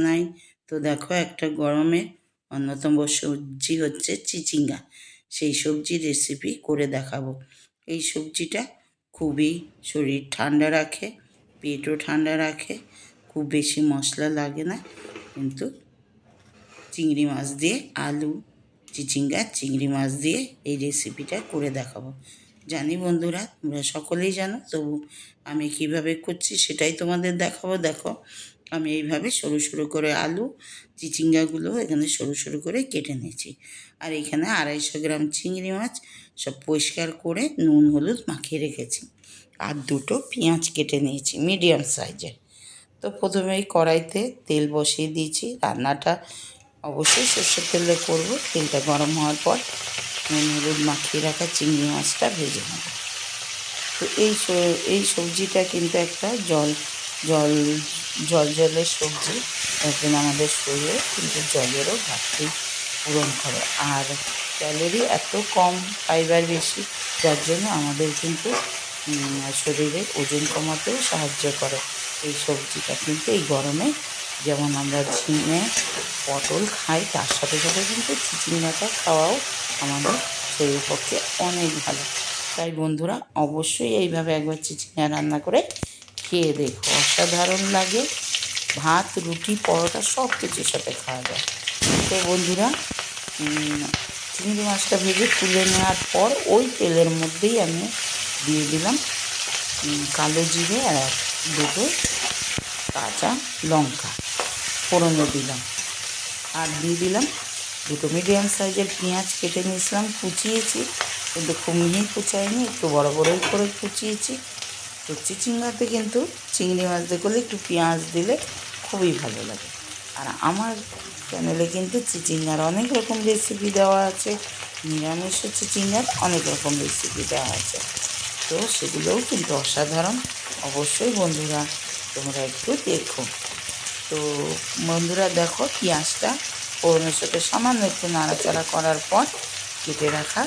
জানাই তো দেখো একটা গরমে অন্যতম সবজি হচ্ছে চিচিঙ্গা। সেই সবজির রেসিপি করে দেখাবো। এই সবজিটা খুবই শরীর ঠান্ডা রাখে, পেটও ঠান্ডা রাখে, খুব বেশি মশলা লাগে না। কিন্তু চিংড়ি মাছ দিয়ে আলু, চিচিঙ্গা, চিংড়ি মাছ দিয়ে এই রেসিপিটা করে দেখাবো। জানি বন্ধুরা, তোমরা সকলেই জানো, তবু আমি কীভাবে করছি সেটাই তোমাদের দেখাবো। দেখো আমি এইভাবে সরু সরু করে আলু, চিচিঙ্গাগুলো এখানে সরু সরু করে কেটে নিয়েছি। আর এখানে আড়াইশো গ্রাম চিংড়ি মাছ সব পরিষ্কার করে নুন, হলুদ মাখিয়ে রেখেছি। আর দুটো পেঁয়াজ কেটে নিয়েছি, মিডিয়াম সাইজের। তো প্রথমে এই কড়াইতে তেল বসিয়ে দিয়েছি, রান্নাটা অবশ্যই সর্ষের তেলে করব। তেলটা গরম হওয়ার পর নুন, হলুদ মাখিয়ে রাখা চিংড়ি মাছটা ভেজে নেব। তো এই এই সবজিটা কিন্তু একটা জল জল জল জলের সবজি এখন আমাদের শরীরে, কিন্তু জলেরও ঘাটতি পূরণ করে। আর ক্যালোরি এত কম ফাইবার বেশি, যার জন্য আমাদের কিন্তু শরীরে ওজন কমাতেও সাহায্য করে এই সবজিটা। কিন্তু এই গরমে যেমন আমরা ঝিঙে, পটল খাই, তার সাথে সাথে কিন্তু চিচিঙ্গাটা খাওয়াও আমাদের শরীরের পক্ষে অনেক ভালো। তাই বন্ধুরা, অবশ্যই এইভাবে একবার চিচিঙ্গা রান্না করে খেয়ে দেখো, অসাধারণ লাগে। ভাত, রুটি, পরোটা সব কিছুর সাথে খাওয়া যায়। তো বন্ধুরা চিংড়ি মাছটা ভেজে তুলে নেওয়ার পর ওই তেলের মধ্যেই আমি দিয়ে দিলাম কালো জিরে আর দুটো কাঁচা লঙ্কা। ফোড়নে দিলাম। আর দিয়ে দিলাম দুটো মিডিয়াম সাইজের পেঁয়াজ কেটে নিয়েছিলাম, কুচিয়েছি। কিন্তু খুব মিহি কুচাইনি একটু বড় বড়ই করে কুচিয়েছি। তো চিচিঙ্গাতে কিন্তু চিংড়ি মাছ দিয়ে করলে একটু পেঁয়াজ দিলে খুবই ভালো লাগে। আর আমার চ্যানেলে কিন্তু চিচিঙ্গার অনেক রকম রেসিপি দেওয়া আছে নিরামিষও চিচিঙ্গার অনেক রকম রেসিপি দেওয়া আছে। তো সেগুলোও কিন্তু অসাধারণ, অবশ্যই বন্ধুরা তোমরা একটু দেখো। তো বন্ধুরা দেখো পেঁয়াজটা ফোড়নের সাথে সামান্য একটু নাড়াচাড়া করার পর কেটে রাখা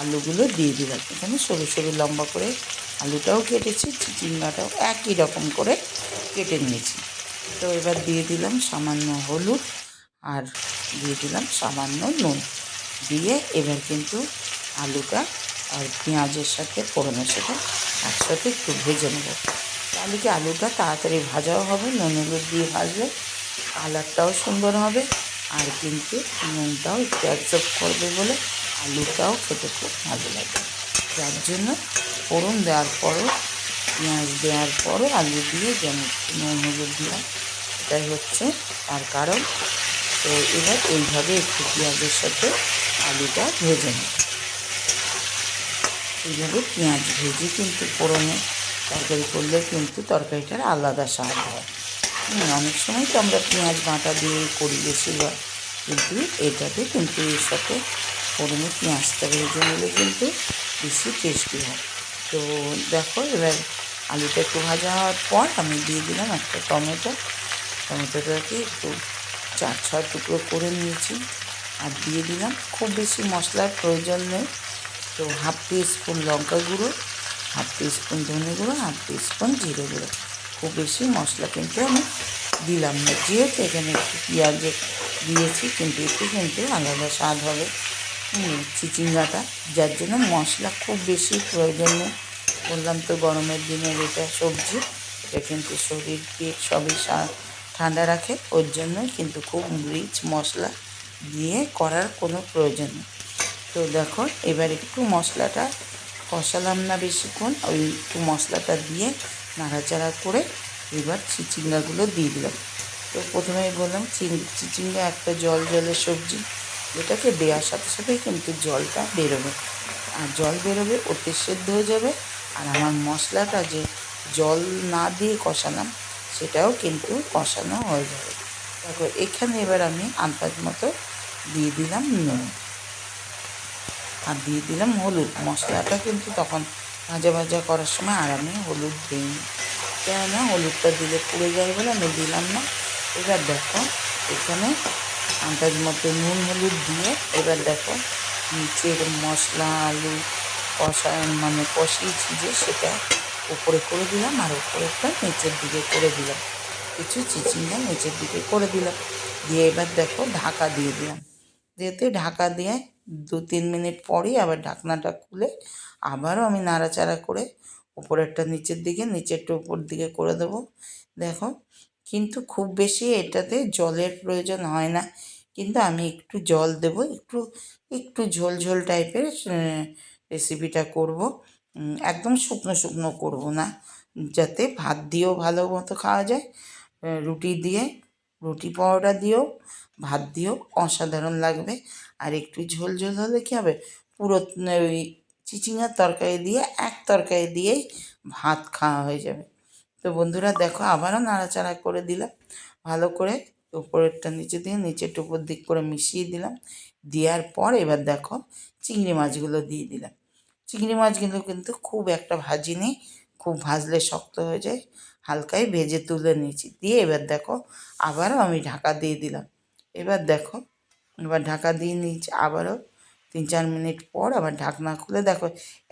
আলুগুলো দিয়ে দিলাম। এখানে সরু সরু লম্বা করে আলুটাও কেটেছি, চিচিঙ্গাটাও একই রকম করে কেটে নিয়েছি। তো এবার দিয়ে দিলাম সামান্য হলুদ আর দিয়ে দিলাম সামান্য নুন। দিয়ে এবার কিন্তু আলুটা আর পেঁয়াজের সাথে ফোড়নের সাথে একসাথে একটু ভেজে নেব। তাহলে কি আলুটা তাড়াতাড়ি ভাজাও হবে, নুন হলুদ দিয়ে ভাজলে কালারটাও সুন্দর হবে আর কিন্তু নুনটাও একটু অ্যাবজর্ব করবে বলে আলুটাও খেতে খুব ভালো লাগে। যার জন্য ফোড়ন দেওয়ার পরও, পেঁয়াজ দেওয়ার পরও আলু দিয়ে যেমন নুন হলুদ এটাই হচ্ছে তার কারণ। তো এবার এইভাবে একটু পেঁয়াজের সাথে আলুটা ভেজে নেব। এইভাবে পেঁয়াজ ভেজে কিন্তু ফোড়নে তরকারি করলে কিন্তু তরকারিটার আলাদা স্বাদ হয়। অনেক সময় তো আমরা পেঁয়াজ বাটা দিয়ে করি বেশিরভাগ, কিন্তু এটাতে কিন্তু এর সাথে ফোড়নে পেঁয়াজটা ভেজে নিলে কিন্তু বেশি টেস্টি হয়। তো দেখো, এবার আলুটা একটু ভাজা হওয়ার পর আমি দিয়ে দিলাম একটা টমেটো। টমেটোটাকে একটু চার, ছয় টুকরো করে নিয়েছি আর দিয়ে দিলাম। খুব বেশি মশলার প্রয়োজন নেই। তো হাফ টি স্পুন লঙ্কা গুঁড়ো, হাফ টি স্পুন ধনে গুঁড়ো, হাফ টি স্পুন জিরে গুঁড়ো। খুব বেশি মশলা কিন্তু আমি দিলাম না। যেহেতু এখানে একটু পেঁয়াজে দিয়েছি, কিন্তু একটু কিন্তু আলাদা স্বাদ হবে। চিচিঙ্গাটা, যার জন্য মশলা খুব বেশি প্রয়োজন নেই বললাম তো গরমের দিনের এটা সবজি, এটা কিন্তু শরীর সবই ঠান্ডা রাখে। ওর জন্য কিন্তু খুব রিচ মশলা দিয়ে করার কোনো প্রয়োজন নেই। তো দেখো, এবার একটু মশলাটা কষালাম না বেশিক্ষণ। ওই একটু মশলাটা দিয়ে নাড়াচাড়া করে এবার চিচিঙ্গাগুলো দিয়ে দিলাম। তো প্রথমেই বললাম চিচিঙ্গা একটা জল জলের সবজি। এটাকে দেওয়ার সাথে সাথেই কিন্তু জলটা বেরোবে। আর জল বেরোবে, ওতে সেদ্ধ হয়ে যাবে। আর আমার মশলাটা যে জল না দিয়ে কষালাম, সেটাও কিন্তু কষানো হয়ে যাবে। তারপর এখানে এবার আমি আন্দাজ মতো দিয়ে দিলাম নুন। আর দিয়ে দিলাম হলুদ। মশলাটা কিন্তু তখন ভাজা ভাজা করার সময় আর আমি হলুদ দিই কেননা হলুদটা দিলে পুড়ে যায় বলে আমি দিলাম না। এবার দেখো, এখানে আন্দাজ মতো নুন, হলুদ দিয়ে এবার দেখো নিচের মশলা, আলু, কষা মানে কষিয়েছি যে সেটা উপরে করে দিলাম আর উপরেরটা নিচের দিকে করে দিলাম। কিছু চিচিঙ্গা নিচের দিকে করে দিলাম। দিয়ে এবার দেখো ঢাকা দিয়ে দিলাম। যেতে ঢাকা দিয়ে দু তিন মিনিট পরই আবার ঢাকনাটা খুলে আবারও আমি নাড়াচাড়া করে উপরেরটা নিচের দিকে, নিচেরটা উপর দিকে করে দেবো। দেখো কিন্তু খুব বেশি এটাতে জলের প্রয়োজন হয় না। কিন্তু আমি একটু জল দেব, একটু একটু ঝোল ঝোল টাইপের রেসিপিটা করব। একদম শুকনো শুকনো করব না। যাতে ভাত দিয়েও ভালো মতো খাওয়া যায়। রুটি দিয়ে, রুটি পরোটা দিয়েও, ভাত দিয়েও অসাধারণ লাগবে। আর একটু ঝোল ঝোল হলে কী হবে? পুরো, ওই চিচিঙার তরকারি দিয়ে এক তরকারি দিয়েই ভাত খাওয়া হয়ে যাবে। তো বন্ধুরা দেখো আবারও নাড়াচাড়া করে দিলাম। ভালো করে উপরেরটা নিচে দিয়ে নিচেরটা উপর দিক করে মিশিয়ে দিলাম। দেওয়ার পর এবার দেখো চিংড়ি মাছগুলো দিয়ে দিলাম। চিংড়ি মাছগুলো কিন্তু খুব একটা ভাজিনি খুব ভাজলে শক্ত হয়ে যায়। হালকাই ভেজে তুলে নিয়েছি। দিয়ে এবার দেখো আবারও আমি ঢাকা দিয়ে দিলাম। এবার দেখো, এবার ঢাকা দিয়ে নিয়েছি আবারও। তিন চার মিনিট পর আবার ঢাকনা খুলে দেখো,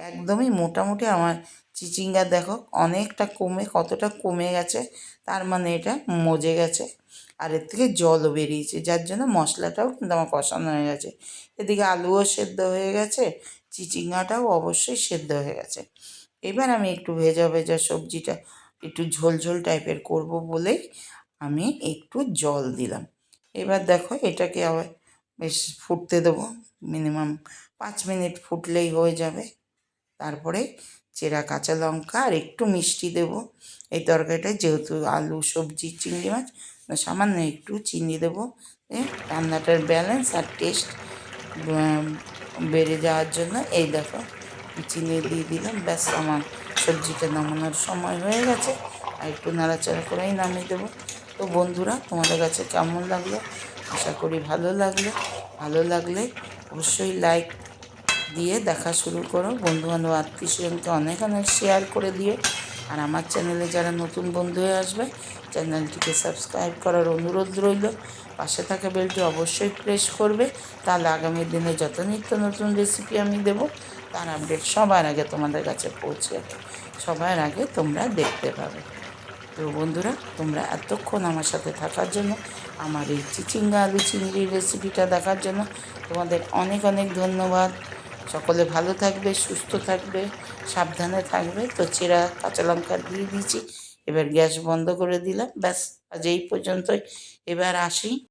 একদমই মোটামুটি আমার চিচিঙ্গা দেখো, অনেকটা কমে, কতটা কমে গেছে, তার মানে এটা মজে গেছে। আর এর থেকে জলও বেরিয়েছে, যার জন্য মশলাটাও কিন্তু আমার কষানো হয়ে গেছে। এদিকে আলুও সেদ্ধ হয়ে গেছে, চিচিঙ্গাটাও অবশ্যই সেদ্ধ হয়ে গেছে। এবার আমি একটু ভেজা ভেজা সবজিটা একটু ঝোল ঝোল টাইপের করব বলেই আমি একটু জল দিলাম। এবার দেখো এটাকে আবার বেশ ফুটতে দেবো, মিনিমাম পাঁচ মিনিট ফুটলেই হয়ে যাবে। তারপরে চেরা কাঁচা লঙ্কা আর একটু মিষ্টি দেবো। এই তরকারিটায় যেহেতু আলু, সবজি, চিংড়ি মাছ সামান্য একটু চিনি দেবো। রান্নাটার ব্যালেন্স আর টেস্ট বেড়ে যাওয়ার জন্য এই দেখো চিনি দিয়ে দিলাম। ব্যাস, আমার সবজিটা নামানোর সময় হয়ে গেছে। আর একটু নাড়াচাড়া করেই নামিয়ে দেবো। তো বন্ধুরা, তোমাদের কাছে কেমন লাগল? আশা করি ভালো লাগল। ভালো লাগলে অবশ্যই লাইক দিয়ে দেখা শুরু করো। বন্ধুবান্ধব, আত্মীয় স্বজনকে অনেক অনেক শেয়ার করে দিও। আর আমার চ্যানেলে যারা নতুন বন্ধু হয়ে আসবে চ্যানেলটিকে সাবস্ক্রাইব করার অনুরোধ রইল। পাশে থাকা বেলটি অবশ্যই প্রেস করবে। তাহলে আগামী দিনে যত নিত্য নতুন রেসিপি আমি দেব, তার আপডেট সবার আগে তোমাদের কাছে পৌঁছে যাবে। সবার আগে তোমরা দেখতে পাবে। তো বন্ধুরা, তোমরা এতক্ষণ আমার সাথে থাকার জন্য, আমার এই চিচিঙ্গা আলু চিংড়ির রেসিপিটা দেখার জন্য তোমাদের অনেক অনেক ধন্যবাদ। সকলে ভালো থাকবে, সুস্থ থাকবে, সাবধানে থাকবে। তো চেরা কাঁচা লঙ্কা দিয়ে দিয়েছি, এবার গ্যাস বন্ধ করে দিলাম। ব্যাস, আজ এই পর্যন্তই। এবার আসি।